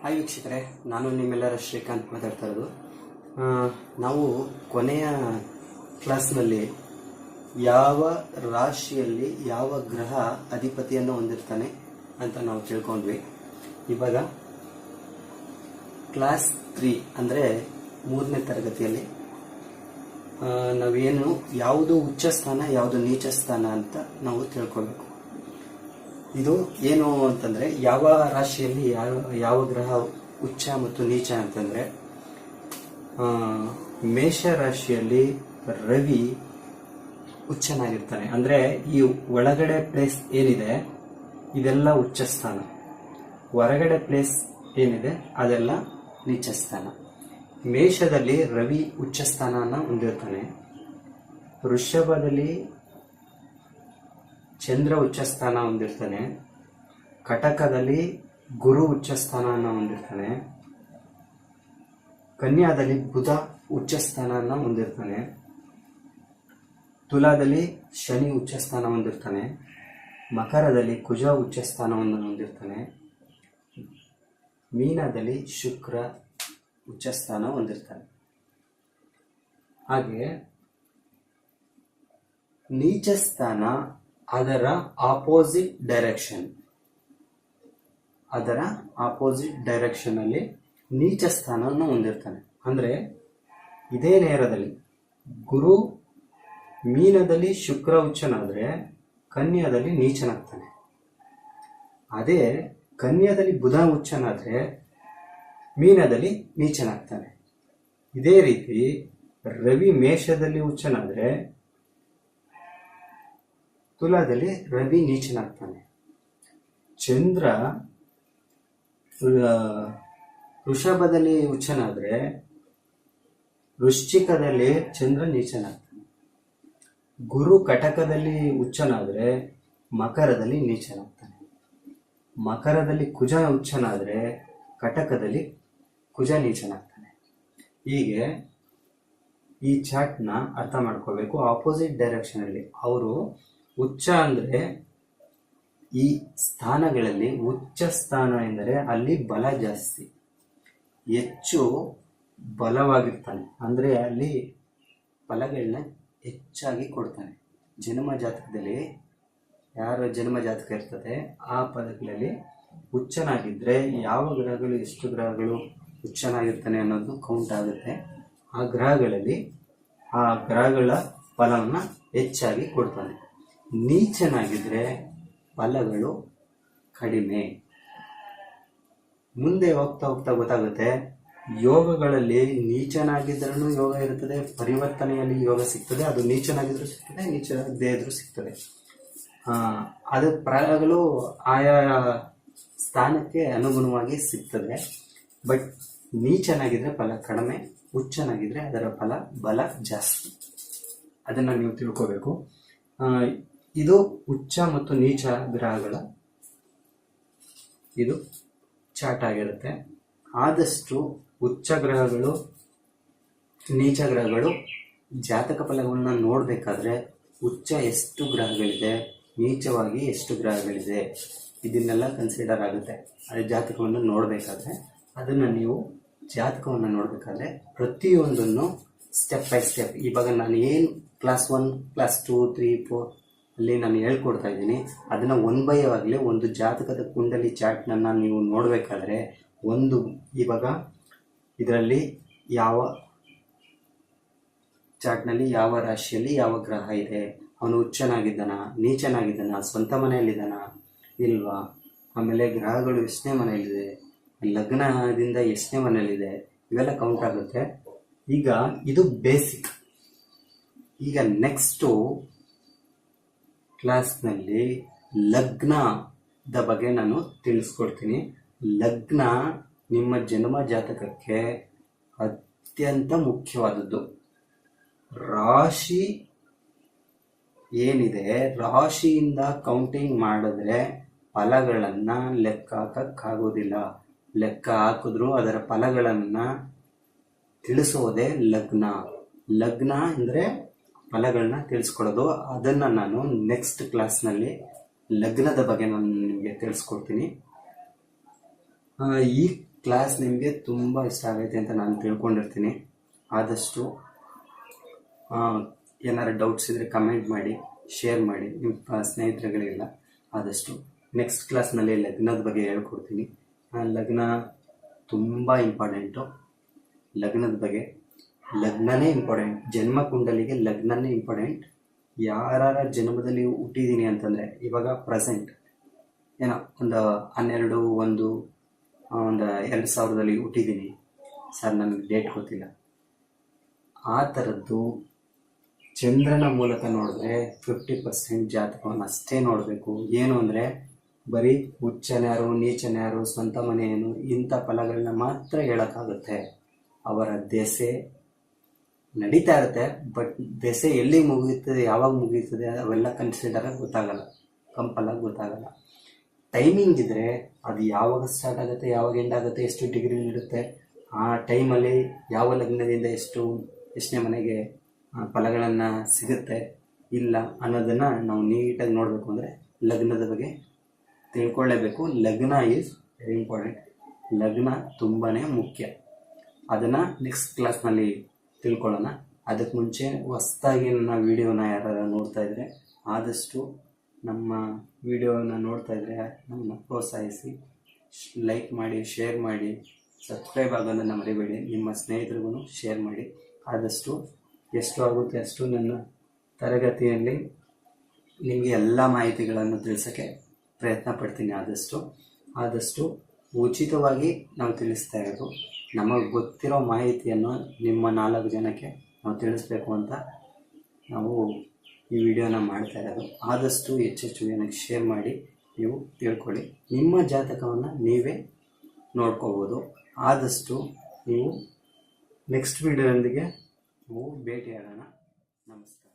Hi ವೀಕ್ಷಕರೇ, ನಾನು ನಿಮ್ಮೆಲ್ಲರ ಶ್ರೀಕಾಂತ್ ಮಾತಾಡ್ತಾ ಇರೋದು. ನಾವು ಕೊನೆಯ ಕ್ಲಾಸ್ನಲ್ಲಿ ಯಾವ ರಾಶಿಯಲ್ಲಿ ಯಾವ ಗ್ರಹ ಅಧಿಪತಿಯನ್ನು ಹೊಂದಿರ್ತಾನೆ ಅಂತ ನಾವು ತಿಳ್ಕೊಂಡ್ವಿ. ಇವಾಗ ಕ್ಲಾಸ್ ತ್ರೀ ಅಂದರೆ ಮೂರನೇ ತರಗತಿಯಲ್ಲಿ ನಾವೇನು ಯಾವುದು ಉಚ್ಚ ಸ್ಥಾನ ಯಾವುದು ನೀಚ ಸ್ಥಾನ ಅಂತ ನಾವು ತಿಳ್ಕೊಬೇಕು ಇದು ಏನು ಅಂತಂದ್ರೆ ಯಾವ ರಾಶಿಯಲ್ಲಿ ಯಾವ ಯಾವ ಗ್ರಹ ಉಚ್ಚ ಮತ್ತು ನೀಚ ಅಂತಂದ್ರೆ ಮೇಷ ರಾಶಿಯಲ್ಲಿ ರವಿ ಉಚ್ಚನಾಗಿರ್ತಾನೆ. ಅಂದ್ರೆ ಈ ಒಳಗಡೆ ಪ್ಲೇಸ್ ಏನಿದೆ, ಇದೆಲ್ಲ ಉಚ್ಚ ಸ್ಥಾನ. ಹೊರಗಡೆ ಪ್ಲೇಸ್ ಏನಿದೆ, ಅದೆಲ್ಲ ನೀಚ ಸ್ಥಾನ. ಮೇಷದಲ್ಲಿ ರವಿ ಉಚ್ಚ ಸ್ಥಾನನ ಹೊಂದಿರ್ತಾನೆ. ವೃಷಭದಲ್ಲಿ ಚಂದ್ರ ಉಚ್ಚ ಸ್ಥಾನ ಹೊಂದಿರ್ತಾನೆ. ಕಟಕದಲ್ಲಿ ಗುರು ಉಚ್ಚ ಸ್ಥಾನನ ಹೊಂದಿರ್ತಾನೆ. ಕನ್ಯಾದಲ್ಲಿ ಬುಧ ಉಚ್ಚ ಸ್ಥಾನನ ಹೊಂದಿರ್ತಾನೆ. ತುಲಾದಲ್ಲಿ ಶನಿ ಉಚ್ಚ ಸ್ಥಾನ ಹೊಂದಿರ್ತಾನೆ. ಮಕರದಲ್ಲಿ ಕುಜ ಉಚ್ಚ ಸ್ಥಾನವನ್ನು ಹೊಂದಿರ್ತಾನೆ. ಮೀನದಲ್ಲಿ ಶುಕ್ರ ಉಚ್ಚ ಸ್ಥಾನ ಹೊಂದಿರ್ತಾನೆ. ಹಾಗೆ ನೀಚ ಸ್ಥಾನ ಅದರ ಆಪೋಸಿಟ್ ಡೈರೆಕ್ಷನ್ ಅದರ ಆಪೋಸಿಟ್ ಡೈರೆಕ್ಷನ್ ಅಲ್ಲಿ ನೀಚ ಸ್ಥಾನವನ್ನು ಹೊಂದಿರ್ತಾನೆ. ಅಂದ್ರೆ ಇದೇ ನೇರದಲ್ಲಿ ಗುರು ಮೀನದಲ್ಲಿ ಶುಕ್ರ ಉಚ್ಚನಾದ್ರೆ ಕನ್ಯಾದಲ್ಲಿ ನೀಚನಾಗ್ತಾನೆ. ಅದೇ ಕನ್ಯಾದಲ್ಲಿ ಬುಧ ಉಚ್ಚನಾದರೆ ಮೀನದಲ್ಲಿ ನೀಚನಾಗ್ತಾನೆ. ಇದೇ ರೀತಿ ರವಿ ಮೇಷದಲ್ಲಿ ಉಚ್ಚನಾದ್ರೆ ತುಲಾದಲ್ಲಿ ರವಿ ನೀಚನಾಗ್ತಾನೆ. ಚಂದ್ರ ವೃಷಭದಲ್ಲಿ ಉಚ್ಚನಾದ್ರೆ ವೃಶ್ಚಿಕದಲ್ಲಿ ಚಂದ್ರ ನೀಚನಾಗ್ತಾನೆ. ಗುರು ಕಟಕದಲ್ಲಿ ಉಚ್ಚನಾದ್ರೆ ಮಕರದಲ್ಲಿ ನೀಚನಾಗ್ತಾನೆ. ಮಕರದಲ್ಲಿ ಕುಜ ಉಚ್ಚನಾದ್ರೆ ಕಟಕದಲ್ಲಿ ಕುಜ ನೀಚನಾಗ್ತಾನೆ. ಹೀಗೆ ಈ ಚಾಟ್ನ ಅರ್ಥ ಮಾಡ್ಕೋಬೇಕು ಆಪೋಸಿಟ್ ಡೈರೆಕ್ಷನಲ್ಲಿ ಅವರು ಉಚ್ಚ ಅಂದ್ರೆ ಈ ಸ್ಥಾನಗಳಲ್ಲಿ ಉಚ್ಚ ಸ್ಥಾನ ಎಂದರೆ ಅಲ್ಲಿ ಬಲ ಜಾಸ್ತಿ, ಹೆಚ್ಚು ಬಲವಾಗಿರ್ತಾನೆ. ಅಂದ್ರೆ ಅಲ್ಲಿ ಫಲಗಳನ್ನ ಹೆಚ್ಚಾಗಿ ಕೊಡ್ತಾನೆ. ಜನ್ಮ ಜಾತಕದಲ್ಲಿ ಯಾರ ಜನ್ಮ ಜಾತಕ ಇರ್ತದೆ, ಆ ಪದಗಳಲ್ಲಿ ಹುಚ್ಚನಾಗಿದ್ದರೆ ಯಾವ ಗ್ರಹಗಳು, ಎಷ್ಟು ಗ್ರಹಗಳು ಹುಚ್ಚನಾಗಿರ್ತಾನೆ ಅನ್ನೋದು ಕೌಂಟ್ ಆಗುತ್ತೆ. ಆ ಗ್ರಹಗಳಲ್ಲಿ ಆ ಗ್ರಹಗಳ ಫಲವನ್ನು ಹೆಚ್ಚಾಗಿ ಕೊಡ್ತಾನೆ. ನೀಚನಾಗಿದ್ರೆ ಫಲಗಳು ಕಡಿಮೆ. ಮುಂದೆ ಹೋಗ್ತಾ ಹೋಗ್ತಾ ಗೊತ್ತಾಗುತ್ತೆ, ಯೋಗಗಳಲ್ಲಿ ನೀಚನಾಗಿದ್ರೂ ಯೋಗ ಇರುತ್ತದೆ, ಪರಿವರ್ತನೆಯಲ್ಲಿ ಯೋಗ ಸಿಗ್ತದೆ, ಅದು ನೀಚನಾಗಿದ್ರೂ ಸಿಗ್ತದೆ ನೀಚನಾಗದೇ ಇದ್ರೂ ಸಿಗ್ತದೆ. ಅದು ಪ್ರಾಯಗಳು ಆಯಾ ಸ್ಥಾನಕ್ಕೆ ಅನುಗುಣವಾಗಿ ಸಿಗ್ತದೆ. ಬಟ್ ನೀಚನಾಗಿದ್ರೆ ಫಲ ಕಡಿಮೆ ಉಚ್ಚನಾಗಿದ್ರೆ ಅದರ ಫಲ, ಬಲ ಜಾಸ್ತಿ. ಅದನ್ನ ನೀವು ತಿಳ್ಕೋಬೇಕು. ಇದು ಉಚ್ಚ ಮತ್ತು ನೀಚ ಗ್ರಹಗಳ, ಇದು ಚಾಟ್ ಆಗಿರುತ್ತೆ. ಆದಷ್ಟು ಉಚ್ಚ ಗ್ರಹಗಳು, ನೀಚ ಗ್ರಹಗಳು ಜಾತಕ ಫಲಗಳನ್ನ ನೋಡಬೇಕಾದ್ರೆ ಉಚ್ಚ ಎಷ್ಟು ಗ್ರಹಗಳಿದೆ, ನೀಚವಾಗಿ ಎಷ್ಟು ಗ್ರಹಗಳಿದೆ, ಇದನ್ನೆಲ್ಲ ಕನ್ಸಿಡರ್ ಆಗುತ್ತೆ. ಅದೇ ಜಾತಕವನ್ನು ನೋಡಬೇಕಾದ್ರೆ ಅದನ್ನು ನೀವು ಜಾತಕವನ್ನು ನೋಡಬೇಕಾದ್ರೆ ಪ್ರತಿಯೊಂದನ್ನು ಸ್ಟೆಪ್ ಬೈ ಸ್ಟೆಪ್ ಇವಾಗ ನಾನು ಏನು class one class two three four ಅಲ್ಲಿ ನಾನು ಹೇಳ್ಕೊಡ್ತಾ ಇದ್ದೀನಿ. ಅದನ್ನು ಒನ್ ಬೈ ಆಗಲಿ ಒಂದು ಜಾತಕದ ಕುಂಡಲಿ ಚಾರ್ಟ್ನನ್ನು ನೀವು ನೋಡಬೇಕಾದ್ರೆ ಒಂದು ಇವಾಗ ಇದರಲ್ಲಿ ಯಾವ ಚಾಟ್ನಲ್ಲಿ ಯಾವ ರಾಶಿಯಲ್ಲಿ ಯಾವ ಗ್ರಹ ಇದೆ? ಅವನು ಉಚ್ಚನಾಗಿದ್ದಾನ ನೀಚನಾಗಿದ್ದಾನ, ಸ್ವಂತ ಮನೆಯಲ್ಲಿದ್ದಾನ, ಇಲ್ವಾ? ಆಮೇಲೆ ಗ್ರಹಗಳು ಎಷ್ಟನೇ ಮನೆಯಲ್ಲಿದೆ? ಲಗ್ನದಿಂದ ಎಷ್ಟನೇ ಮನೆಯಲ್ಲಿದೆ? ಇವೆಲ್ಲ ಕೌಂಟ್ ಆಗುತ್ತೆ. ಈಗ ಇದು ಬೇಸಿಕ್ ಈಗ ನೆಕ್ಸ್ಟು ಕ್ಲಾಸ್ನಲ್ಲಿ ಲಗ್ನದ ಬಗ್ಗೆ ನಾನು ತಿಳಿಸ್ಕೊಡ್ತೀನಿ. ಲಗ್ನ ನಿಮ್ಮ ಜನ್ಮ ಜಾತಕಕ್ಕೆ ಅತ್ಯಂತ ಮುಖ್ಯವಾದದ್ದು. ರಾಶಿ ಏನಿದೆ? ರಾಶಿಯಿಂದ ಕೌಂಟಿಂಗ್ ಮಾಡಿದ್ರೆ ಫಲಗಳನ್ನು ಲೆಕ್ಕ ಹಾಕೋಕ್ಕಾಗೋದಿಲ್ಲ. ಲೆಕ್ಕ ಹಾಕಿದ್ರೂ ಅದರ ಫಲಗಳನ್ನು ತಿಳಿಸೋದೇ ಲಗ್ನ. ಲಗ್ನ ಅಂದ್ರೆ ಫಲಗಳನ್ನ ತಿಳಿಸ್ಕೊಡೋದು ಅದನ್ನ ನಾನು ನೆಕ್ಸ್ಟ್ ಕ್ಲಾಸ್ನಲ್ಲಿ ಲಗ್ನದ ಬಗ್ಗೆ ನಾನು ನಿಮಗೆ ತಿಳಿಸ್ಕೊಡ್ತೀನಿ. ಈ ಕ್ಲಾಸ್ ನಿಮಗೆ ತುಂಬ ಇಷ್ಟ ಆಗೈತೆ ಅಂತ ನಾನು ತಿಳ್ಕೊಂಡಿರ್ತೀನಿ. ಆದಷ್ಟು ಏನಾರು ಡೌಟ್ಸ್ ಇದ್ದರೆ ಕಮೆಂಟ್ ಮಾಡಿ ಶೇರ್ ಮಾಡಿ. ನಿಮ್ಮ ಸ್ನೇಹಿತರುಗಳಿಗೆಲ್ಲ ಆದಷ್ಟು ನೆಕ್ಸ್ಟ್ ಕ್ಲಾಸ್ನಲ್ಲಿ ಲಗ್ನದ ಬಗ್ಗೆ ಹೇಳ್ಕೊಡ್ತೀನಿ. ಲಗ್ನ ತುಂಬ ಇಂಪಾರ್ಟೆಂಟು ಲಗ್ನದ ಬಗ್ಗೆ ಲಗ್ನನೇ ಇಂಪಾರ್ಟೆಂಟ್ ಜನ್ಮ ಕುಂಡಲಿಗೆ ಲಗ್ನನೇ ಇಂಪಾರ್ಟೆಂಟ್ ಯಾರ ಜನ್ಮದಲ್ಲಿ ಹುಟ್ಟಿದ್ದೀನಿ ಅಂತಂದರೆ ಇವಾಗ ಪ್ರೆಸೆಂಟ್ ಏನೋ ಒಂದು ಹನ್ನೆರಡು, ಒಂದು ಒಂದು ಎರಡು ಸಾವಿರದಲ್ಲಿ ಹುಟ್ಟಿದ್ದೀನಿ ಸರ್, ನನಗೆ ಡೇಟ್ ಗೊತ್ತಿಲ್ಲ. ಆ ಥರದ್ದು ಚಂದ್ರನ ಮೂಲಕ ನೋಡಿದ್ರೆ ಫಿಫ್ಟಿ ಪರ್ಸೆಂಟ್ ಜಾತಕವನ್ನು ಅಷ್ಟೇ ನೋಡಬೇಕು. ಏನು ಅಂದರೆ ಬರೀ ಹುಚ್ಚನ್ಯಾರು ನೀಚನ್ಯಾರು ಸ್ವಂತ ಮನೆಯನ್ನು ಇಂಥ ಫಲಗಳನ್ನ ಮಾತ್ರ ಹೇಳೋಕ್ಕಾಗುತ್ತೆ. ಅವರ ದೆಸೆ ನಡೀತಾ ಇರುತ್ತೆ ಬಟ್ ದೆಸೆ ಎಲ್ಲಿ ಮುಗಿಯುತ್ತದೆ, ಯಾವಾಗ ಮುಗಿಯುತ್ತದೆ, ಅವೆಲ್ಲ ಕನ್ಸಿಡರ್ ಗೊತ್ತಾಗಲ್ಲ ಕಂಪಲ್ಲ ಗೊತ್ತಾಗಲ್ಲ. ಟೈಮಿಂಗ್ ಇದ್ದರೆ ಅದು ಯಾವಾಗ ಸ್ಟಾರ್ಟ್ ಆಗುತ್ತೆ, ಯಾವಾಗ ಎಂಡ್ ಆಗುತ್ತೆ, ಎಷ್ಟು ಡಿಗ್ರಿ ಇರುತ್ತೆ ಆ ಟೈಮಲ್ಲಿ ಯಾವ ಲಗ್ನದಿಂದ ಎಷ್ಟು, ಎಷ್ಟನೇ ಮನೆಗೆ ಫಲಗಳನ್ನು ಸಿಗುತ್ತೆ, ಇಲ್ಲ ಅನ್ನೋದನ್ನು ನಾವು ನೀಟಾಗಿ ನೋಡಬೇಕು ಅಂದರೆ ಲಗ್ನದ ಬಗ್ಗೆ ತಿಳ್ಕೊಳ್ಳೇಬೇಕು. ಲಗ್ನ ಈಸ್ ವೆರಿ ಇಂಪಾರ್ಟೆಂಟ್ ಲಗ್ನ ತುಂಬಾ ಮುಖ್ಯ. ಅದನ್ನು ನೆಕ್ಸ್ಟ್ ಕ್ಲಾಸ್ನಲ್ಲಿ ತಿಳ್ಕೊಳ್ಳೋಣ. ಅದಕ್ಕೆ ಮುಂಚೆ ಹೊಸ್ದಾಗಿ ನನ್ನ ವೀಡಿಯೋನ ಯಾರು ನೋಡ್ತಾ ಇದ್ರೆ ಆದಷ್ಟು ನಮ್ಮ ವೀಡಿಯೋನ ನೋಡ್ತಾ ಇದ್ರೆ ನಮ್ಮನ್ನ ಪ್ರೋತ್ಸಾಹಿಸಿ. ಲೈಕ್ ಮಾಡಿ, ಶೇರ್ ಮಾಡಿ, ಸಬ್ಸ್ಕ್ರೈಬ್ ಆಗೋದನ್ನು ಮರಿಬೇಡಿ. ನಿಮ್ಮ ಸ್ನೇಹಿತರಿಗೂ ಶೇರ್ ಮಾಡಿ. ಆದಷ್ಟು ಎಷ್ಟು ಆಗುತ್ತೆ ಅಷ್ಟು ನನ್ನ ತರಗತಿಯಲ್ಲಿ ನಿಮಗೆ ಎಲ್ಲ ಮಾಹಿತಿಗಳನ್ನು ತಿಳಿಸೋಕ್ಕೆ ಪ್ರಯತ್ನ ಪಡ್ತೀನಿ ಆದಷ್ಟು. ಆದಷ್ಟು ಉಚಿತವಾಗಿ ನಾವು ತಿಳಿಸ್ತಾ ಇರೋದು, ನಮಗೆ ಗೊತ್ತಿರೋ ಮಾಹಿತಿಯನ್ನು ನಿಮ್ಮ ನಾಲ್ಕು ಜನಕ್ಕೆ ನಾವು ತಿಳಿಸ್ಬೇಕು ಅಂತ ನಾವು ಈ ವಿಡಿಯೋನ ಮಾಡ್ತಾ ಇರೋದು. ಆದಷ್ಟು ಹೆಚ್ಚೆಚ್ಚು ಜನಕ್ಕೆ ಶೇರ್ ಮಾಡಿ, ನೀವು ತಿಳ್ಕೊಳ್ಳಿ. ನಿಮ್ಮ ಜಾತಕವನ್ನು ನೀವೇ ನೋಡ್ಕೋಬೋದು. ಆದಷ್ಟು ನೀವು ನೆಕ್ಸ್ಟ್ ವಿಡಿಯೋದೊಂದಿಗೆ ನಾವು ಭೇಟಿಯಾಗೋಣ. ನಮಸ್ಕಾರ.